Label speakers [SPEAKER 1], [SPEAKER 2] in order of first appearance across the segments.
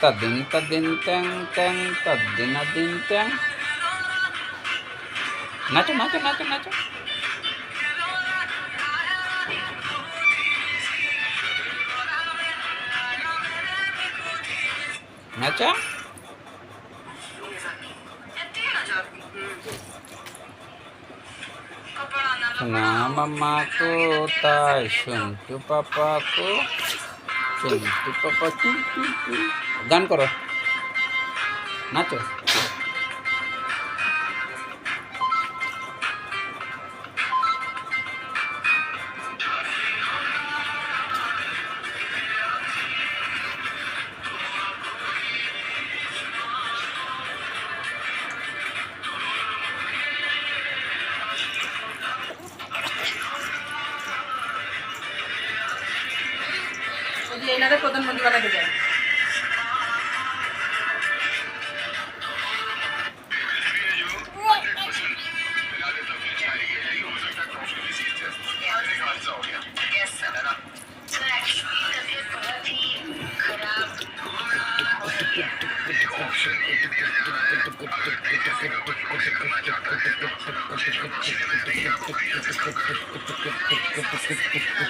[SPEAKER 1] তাদিন তাদিন ট্যাং ট্যাং তাদিনা দিন ট্যাং নাচো নাচো নাচো নাচো নাচো সোনা মামা কোথায় সন্টু পাপা গান করো নাচো।
[SPEAKER 2] যে এনাদের প্রধানমন্ত্রী বানাতে যায়
[SPEAKER 1] Thank
[SPEAKER 2] you.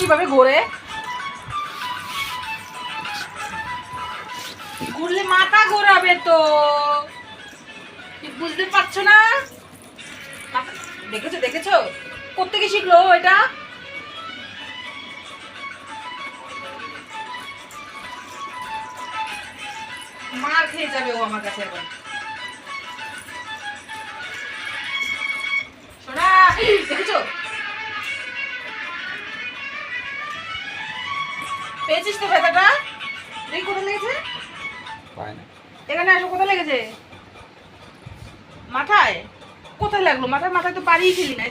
[SPEAKER 2] কীভাবে ঘোরে? ঘুরলে মাথা ঘোরাবে তো। বুঝতে পারছ না? দেখেছ দেখেছ? কোথেকে শিখলো এটা? মার খেয়ে যাবে ও আমার কাছে এখন। সোনা দেখেছ? পেয়েছিস তো ব্যথাটা? দেখি কোথায় লেগেছে? এখানে আসো কোথায় লেগেছে? মাথায়? কোথায় লাগল? মাথায় মাথায় তো পারিয়ে ছিলি না।